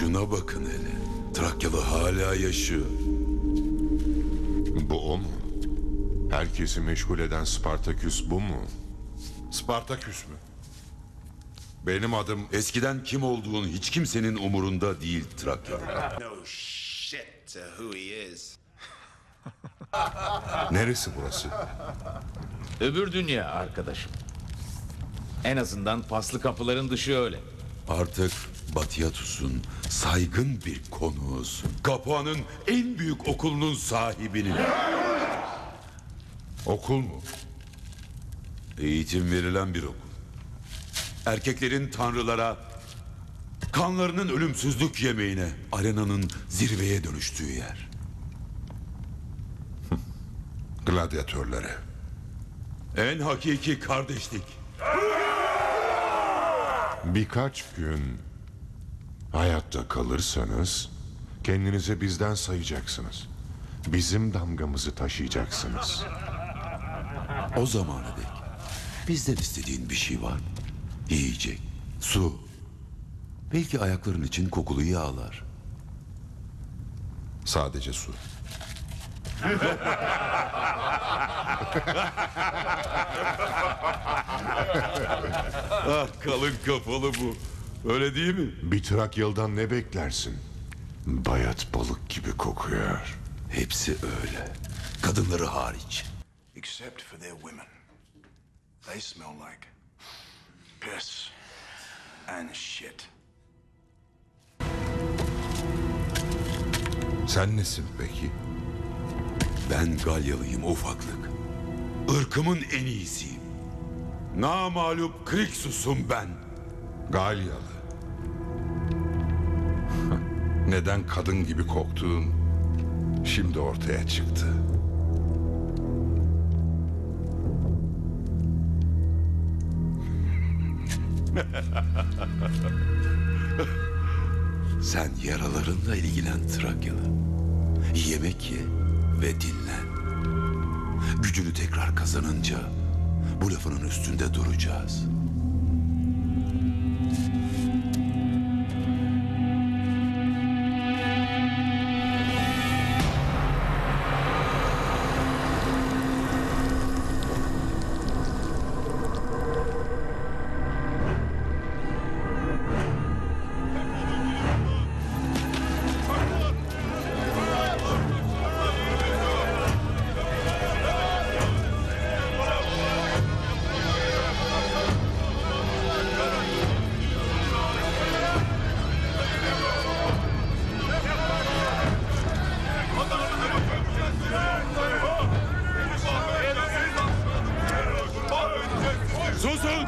Şuna bakın hele. Trakyalı hala yaşıyor. Bu o mu? Herkesi meşgul eden Spartaküs bu mu? Spartaküs mü? Benim adım Eskiden kim olduğun hiç kimsenin umurunda değil Trakyalı. No shit to who he is. neresi burası? Öbür dünya arkadaşım. En azından paslı kapıların dışı öyle. Artık Batiatus'un saygın bir konuğusun. Kapağının en büyük okulunun sahibinin. Okul mu? Eğitim verilen bir okul. Erkeklerin tanrılara, kanlarının ölümsüzlük yemeğine, arenanın zirveye dönüştüğü yer. Gladyatörlere. En hakiki kardeşlik. Birkaç gün hayatta kalırsanız kendinize bizden sayacaksınız. Bizim damgamızı taşıyacaksınız. O zamana dek bizden istediğin bir şey var mı? Yiyecek, su. Belki ayakların için kokulu yağlar. Sadece su. Ah kalın kafalı bu. Öyle değil mi? Bir Trakyalı'dan ne beklersin? Bayat balık gibi kokuyor. Hepsi öyle. Kadınları hariç. Except for their women. They smell like piss and shit. Sen nesin peki? Ben Galyalıyım ufaklık. Irkımın en iyisiyim. Namalup Kriksus'um ben. Galyalı. Neden kadın gibi koktuğun şimdi ortaya çıktı. Sen yaralarınla ilgilen Trakyalı. Yemek ye ve dinlen. Gücünü tekrar kazanınca bu lafının üstünde duracağız. 増産